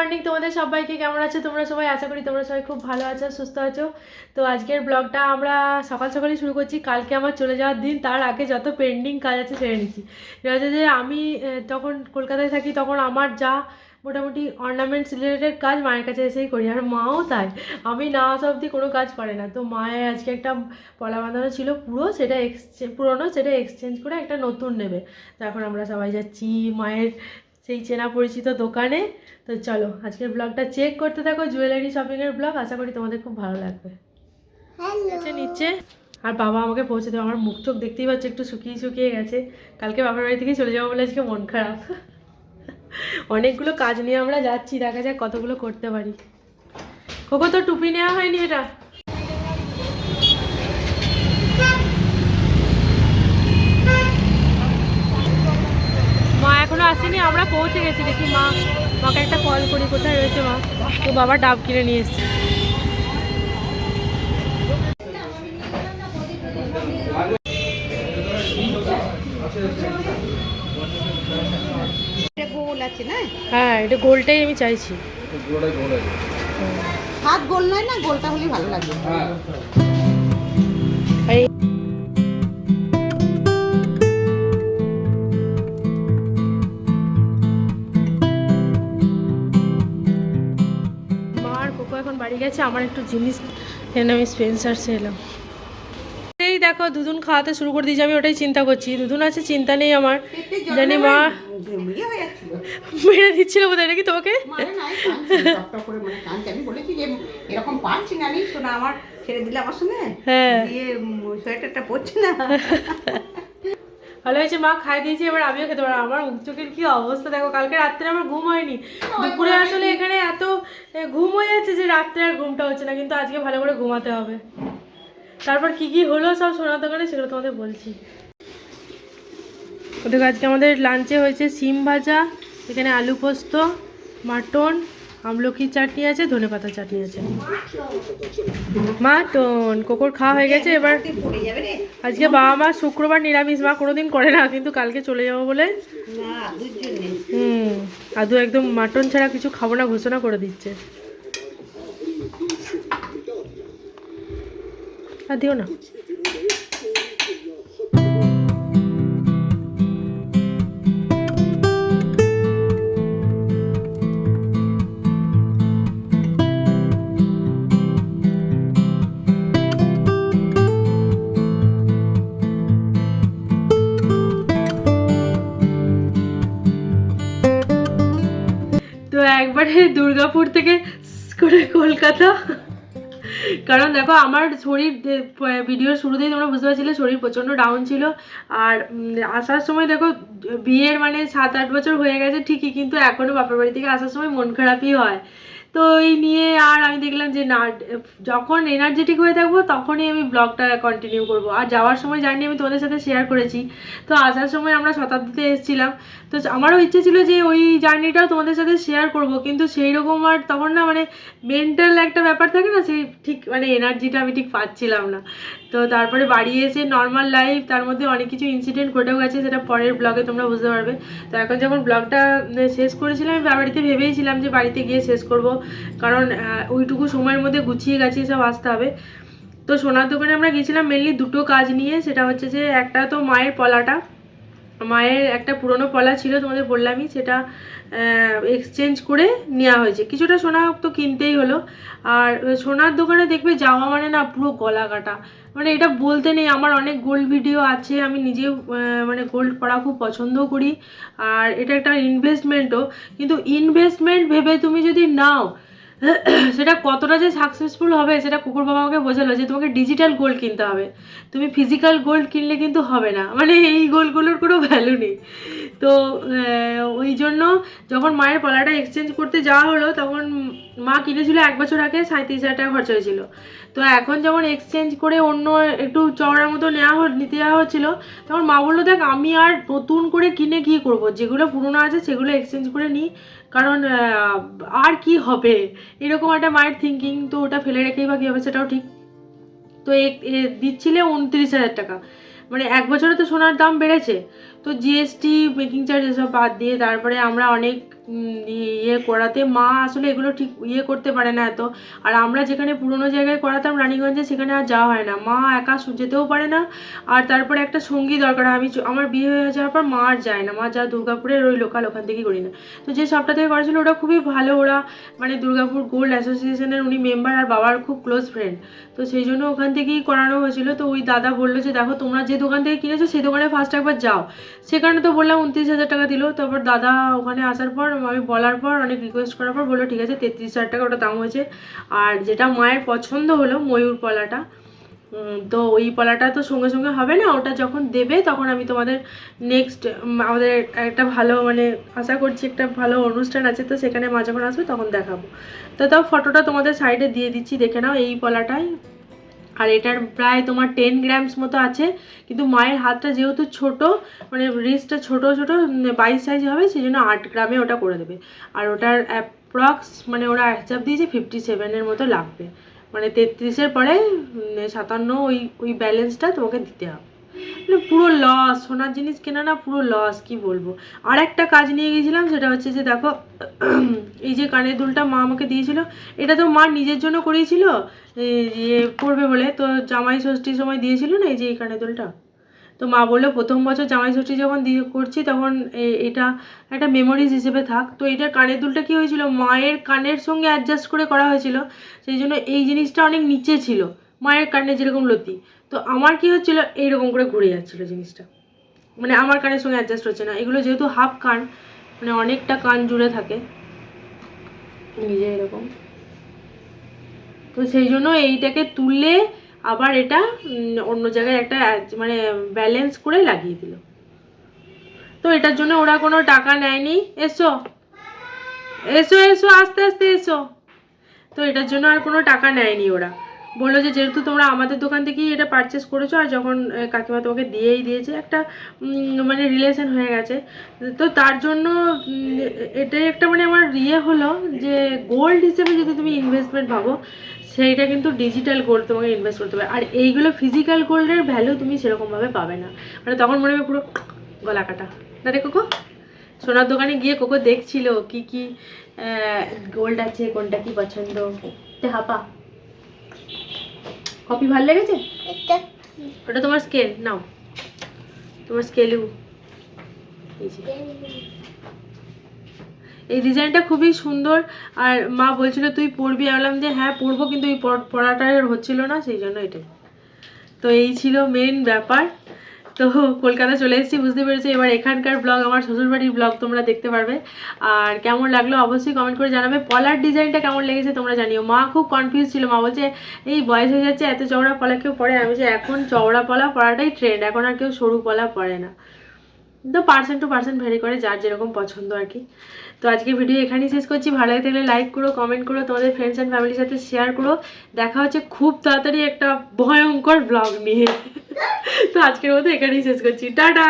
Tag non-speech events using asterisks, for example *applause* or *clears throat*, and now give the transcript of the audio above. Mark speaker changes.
Speaker 1: Morning তোমাদের সবাইকে কেমন আছো? তোমরা সবাই আশা করি তোমরা সবাই খুব ভালো আছো, সুস্থ আছো। তো আজকের ব্লগটা আমরা সকাল সকালই শুরু করছি, কালকে আমার চলে যাওয়ার দিন, তার আগে যত পেন্ডিং কাজ আছে সেরে নিচ্ছি। যে আমি তখন কলকাতায় থাকি, তখন আমার যা মোটামুটি অর্নামেন্টস রিলেটেড কাজ মায়ের কাছে এসেই করি, আর মাও তাই। আমি না আসা অবধি কোনো কাজ করে না। তো মায়ের আজকে একটা পলা বাঁধানো ছিল, পুরো সেটা এক্সচেঞ্জ পুরোনো সেটা এক্সচেঞ্জ করে একটা নতুন নেবে। তো এখন আমরা সবাই যাচ্ছি, মায়ের সেই চেনা পরিচিত দোকানে। তো চলো আজকের ব্লগটা চেক করতে থাকো জুয়েলারি শপিংয়ের ব্লগ। আশা করি তোমাদের খুব ভালো লাগবে। নিচে নিচে। আর বাবা আমাকে পৌঁছে দেবে। আমার মুখ চোখ দেখতেই পাচ্ছে একটু শুকিয়ে শুকিয়ে গেছে। কালকে বাবার বাড়ি থেকে চলে যাব বলে আজকে মন খারাপ। অনেকগুলো কাজ নিয়ে আমরা যাচ্ছি দেখা যাক কতগুলো করতে পারি। কোকো তো টুপি নেওয়া হয়নি এটা মা এখনও আসেনি আমরা পৌঁছে গেছি দেখি মা মাকে একটা কল করি কোথায় রয়েছে মা? তো বাবা ডাব কিনে নিয়ে এসছে।
Speaker 2: এটা গোল আছে না?
Speaker 1: হ্যাঁ এটা গোলটাই আমি চাইছি।
Speaker 2: হাত গোল নয় না গোলটা হলে ভালো লাগবে।
Speaker 1: এখন গেছে আমার একটু জিনিস এনে আমি স্পেন্সার্সে এলাম। এই দেখো দুধুন খাওয়াতে শুরু করে দিয়েছি আমি ওটাই চিন্তা করছি। দুধুন আছে চিন্তা নেই আমার। জানি মা মেরে দিচ্ছিল বোধ নাকি তোমাকে
Speaker 2: মানে মানে
Speaker 1: হ্যাঁ
Speaker 2: দিয়ে উম, সোয়েটারটা পরছে না
Speaker 1: ভালো হয়েছে মা। খাই দিয়েছি এবার আমিও খেতে পারব। আমার চোখের কি অবস্থা? দেখো কালকে রাত্রে আমার ঘুম হয়নি। দুপুরে আসলে এখানে এত ঘুম হয়ে যাচ্ছে যে রাত্রে আর ঘুমটা হচ্ছে না কিন্তু আজকে ভালো করে ঘুমাতে হবে। তারপর কি কি হলো সব সোনার দোকানে সেগুলো তোমাদের বলছি। ওদের আজকে আমাদের লাঞ্চে হয়েছে সিম ভাজা এখানে আলু পোস্ত মাটন আমলকির চাটনি আছে ধনে পাতার চাটনি আছে। মাটন কোকর খাওয়া হয়ে গেছে এবার। আজকে বাবা মা শুক্রবার নিরামিষ, মা কোনোদিন করে না, কিন্তু কালকে চলে যাব বলে। হুম আদু একদম মাটন ছাড়া কিছু খাব না, ঘোষণা করে দিচ্ছে। আর দিও না। দুর্গাপুর থেকে করে কলকাতা। কারণ দেখো, আমার শরীর ভিডিওর শুরুতেই তোমরা বুঝতে পারছিলে, শরীর প্রচণ্ড ডাউন ছিল। আর আসার সময় দেখো, বিয়ের মানে সাত, আট বছর হয়ে গেছে ঠিকই, কিন্তু এখনও বাপের বাড়ি থেকে আসার সময় মন খারাপই হয়। তো এই নিয়ে আর আমি দেখলাম যে না, যখন এনার্জেটিক হয়ে থাকব তখনই আমি ব্লগটা কন্টিনিউ করব। আর যাওয়ার সময় জার্নি আমি তোমাদের সাথে শেয়ার করেছি। তো আসার সময় আমরা শতাব্দীতে এসেছিলাম। তো আমারও ইচ্ছে ছিল যে ওই জার্নিটাও তোমাদের সাথে শেয়ার করব, কিন্তু সেই রকম আর তখন না মানে মেন্টাল একটা ব্যাপার থাকে না, সেই ঠিক মানে এনার্জিটা আমি ঠিক পাচ্ছিলাম না। তো তারপরে বাড়ি এসে নর্মাল লাইফ তার মধ্যে অনেক কিছু ইনসিডেন্ট ঘটেও গেছে, সেটা পরের ব্লগে তোমরা বুঝতে পারবে। তো এখন যখন ব্লগটা শেষ করেছিলাম, আমি বাড়িতে ভেবেইছিলাম যে বাড়িতে গিয়ে শেষ করব। কারণ ওইটুকু সময়ের মধ্যে গুছিয়ে গাছিয়ে সব আসতে হবে। তো সোনার দোকানে আমরা গেছিলাম মেনলি দুটো কাজ নিয়ে, সেটা হচ্ছে যে একটা তো মায়ের পলাটা মায়ের একটা পুরনো পলা ছিল তোমাদের বললামই, সেটা এক্সচেঞ্জ করে নেওয়া হয়েছে। কিছুটা সোনা তো কিনতেই হলো। আর সোনার দোকানে দেখবে যাওয়া মানে না পুরো গলা কাটা মানে এটা বলতে নেই, আমার অনেক গোল্ড ভিডিও আছে, আমি নিজেও মানে গোল্ড পরা খুব পছন্দও করি। আর এটা একটা ইনভেস্টমেন্টও কিন্তু ইনভেস্টমেন্ট ভেবে তুমি যদি নাও সেটা কতটা যে সাকসেসফুল হবে সেটা কুকুর বাবা আমাকে বোঝালো যে তোমাকে ডিজিটাল গোল্ড কিনতে হবে। তুমি ফিজিক্যাল গোল্ড কিনলে কিন্তু হবে না। মানে এই গোলগুলোর কোনো ভ্যালু নেই। তো ওই জন্য যখন মায়ের পলাটা এক্সচেঞ্জ করতে যাওয়া হলো, তখন মা কিনেছিল এক বছর আগে সাঁত্রিশ হাজার টাকা খরচা হয়েছিল। তো এখন যখন এক্সচেঞ্জ করে অন্য একটু চওড়ার মতো নেওয়া হ- নিতে যাওয়া হচ্ছিল, তখন মা বলল, দেখ, আমি আর নতুন করে কিনে কি করব? যেগুলো পুরনো আছে সেগুলো এক্সচেঞ্জ করে নিই কারণ আর কি হবে? এরকম একটা মায়ের থিঙ্কিং তো ওটা ফেলে রেখেই বা কী হবে সেটাও ঠিক। তো দিচ্ছিলে উনত্রিশ হাজার টাকা। মানে এক বছরে তো সোনার দাম বেড়েছে। তো জিএসটি মেকিং চার্জ এসব বাদ দিয়ে তারপরে আমরা অনেক ইয়ে করাতে, মা আসলে এগুলো ঠিক ইয়ে করতে পারে না এত। আর আমরা যেখানে পুরোনো জায়গায় করাতাম রানীগঞ্জে, সেখানে আর যাওয়া হয় না। মা একা যেতেও পারে না। আর তারপরে একটা সঙ্গী দরকার। আমি আমার বিয়ে হয়ে যাওয়ার পর মা আর যায় না। মা যা দুর্গাপুরের ওই লোকাল, ওখান থেকেই করি না। তো যে সবটা থেকে করেছিল ওটা খুবই ভালো। ওরা মানে দুর্গাপুর গোল্ড অ্যাসোসিয়েশনের উনি মেম্বার আর বাবার খুব ক্লোজ ফ্রেন্ড। তো সেই জন্য ওখান থেকেই করানো হয়েছিল। তো ওই দাদা বলল যে, দেখো তোমরা যে দোকান থেকে কিনেছো, সেই দোকানে ফার্স্ট একবার যাও। সেখানে তো বললাম উনত্রিশ হাজার টাকা দিল। তারপর দাদা ওখানে আসার পর, আমি বলার পর অনেক রিকোয়েস্ট করার পর বলল, ঠিক আছে, তেত্রিশ হাজার টাকা ওটা দাম হয়েছে। আর যেটা মায়ের পছন্দ হলো ময়ূর পলাটা। তো ওই পলাটা তো সঙ্গে সঙ্গে হবে না, ওটা যখন দেবে তখন আমি তোমাদের নেক্সট আমাদের একটা ভালো মানে আশা করছি একটা ভালো অনুষ্ঠান আছে, তো সেখানে মা যখন আসবে তখন দেখাবো। তো তাও ফটোটা তোমাদের সাইডে দিয়ে দিচ্ছি, দেখে নাও এই পলাটাই। আর এটার প্রায় তোমার টেন গ্রামস মতো আছে। কিন্তু মায়ের হাতটা যেহেতু ছোট মানে রিস্টটা ছোট ছোট বাইশ সাইজ হবে সেই জন্য আট গ্রামে ওটা করে দেবে। আর ওটার অ্যাপ্রক্স মানে ওরা হিসাব দিয়েছে ফিফটি সেভেনের মতো লাগবে। মানে তেত্রিশের পরে সাতান্ন ওই ওই ব্যালেন্সটা তোমাকে দিতে হবে। মানে পুরো লস সোনার জিনিস কেনা না, পুরো লস কি বলব? আর একটা কাজ নিয়ে গেছিলাম, সেটা হচ্ছে যে, দেখো, *clears throat* এই যে কানের দুলটা মা আমাকে দিয়েছিল, এটা তো মা নিজের জন্য করিয়েছিল ইয়ে করবে বলে, তো জামাই ষষ্ঠীর সময় দিয়েছিল না এই যে এই কানের দুলটা? তো মা বলল, প্রথম বছর জামাই ষষ্ঠী যখন দিয়ে করছি, তখন এটা একটা মেমোরিজ হিসেবে থাক। তো এটা কানের দুলটা কি হয়েছিল? মায়ের কানের সঙ্গে অ্যাডজাস্ট করে করা হয়েছিল, সেই জন্য এই জিনিসটা অনেক নিচে ছিল। মায়ের কানে যেরকম লতি, তো আমার কি হচ্ছিল, এইরকম করে ঘুরে যাচ্ছিল জিনিসটা। মানে আমার কানের সঙ্গে অ্যাডজাস্ট হচ্ছে না। এগুলো যেহেতু হাফ কান মানে অনেকটা কান জুড়ে থাকে নিজে এরকম। তো সেই জন্য এইটাকে তুললে আবার এটা অন্য জায়গায় একটা মানে ব্যালেন্স করে লাগিয়ে দিল। তো এটার জন্য ওরা কোনো টাকা নেয়নি। এসো এসো এসো, আস্তে আস্তে, এসো। তো এটার জন্য আর কোনো টাকা নেয়নি ওরা। বলল যে যেহেতু তোমরা আমাদের দোকান থেকেই এটা পারচেস করেছ, আর যখন কাকিমা তোমাকে দিয়েই দিয়েছে, একটা মানে রিলেশন হয়ে গেছে। তো তার জন্য এটাই একটা মানে আমার ইয়ে হলো যে গোল্ড হিসেবে যদি তুমি ইনভেস্টমেন্ট ভাবো, সেইটা কিন্তু ডিজিটাল গোল্ড তোমাকে ইনভেস্ট করতে হবে। আর এইগুলো ফিজিক্যাল গোল্ডের ভ্যালু তুমি সেরকমভাবে পাবে না। মানে তখন মনে হবে পুরো গলা কাটা। না রে কোকো? সোনার দোকানে গিয়ে কোকো দেখছিল কি কি গোল্ড আছে, কোনটা কি পছন্দ? হাপা। কপি ভালো লেগেছে? ওটা তোমার স্কেল নাও। তোমার স্কেলু এই ডিজাইনটা খুবই সুন্দর আর মা বলছিল তুই পড়বি? আলাম যে হ্যাঁ পড়ব কিন্তু এই পড়াটা হচ্ছিল না সেই জন্য এটাই। তো এই ছিল মেন ব্যাপার। তো কলকাতা চলে এসেছি, বুঝতে পেরেছি? এবার এখানকার ব্লগ আমার শ্বশুরবাড়ির ব্লগ তোমরা দেখতে পারবে। আর কেমন লাগল অবশ্যই কমেন্ট করে জানাবে। পলার ডিজাইনটা কেমন লেগেছে তোমরা জানিও। মা খুব কনফিউজ ছিল। মা বলছে, এই বয়স হয়ে যাচ্ছে, এত চওড়া পলা কেউ পরে? আমি যে এখন চওড়া পলা পরাটাই ট্রেন্ড এখন আর কেউ সরু পলা পরে না। তো পার্সন টু পার্সেন্ট ভেরি করে, যার যেরকম পছন্দ আর কি। তো আজকে ভিডিও এখানেই শেষ করছি। ভালো লাগে থাকলে লাইক করো কমেন্ট করো, তোমাদের ফ্রেন্ডস অ্যান্ড ফ্যামিলির সাথে শেয়ার করো। দেখা হচ্ছে খুব তাড়াতাড়ি একটা ভয়ঙ্কর ব্লগ নিয়ে। *laughs* তো আজকের মতো এখানেই শেষ করছি। টাটা!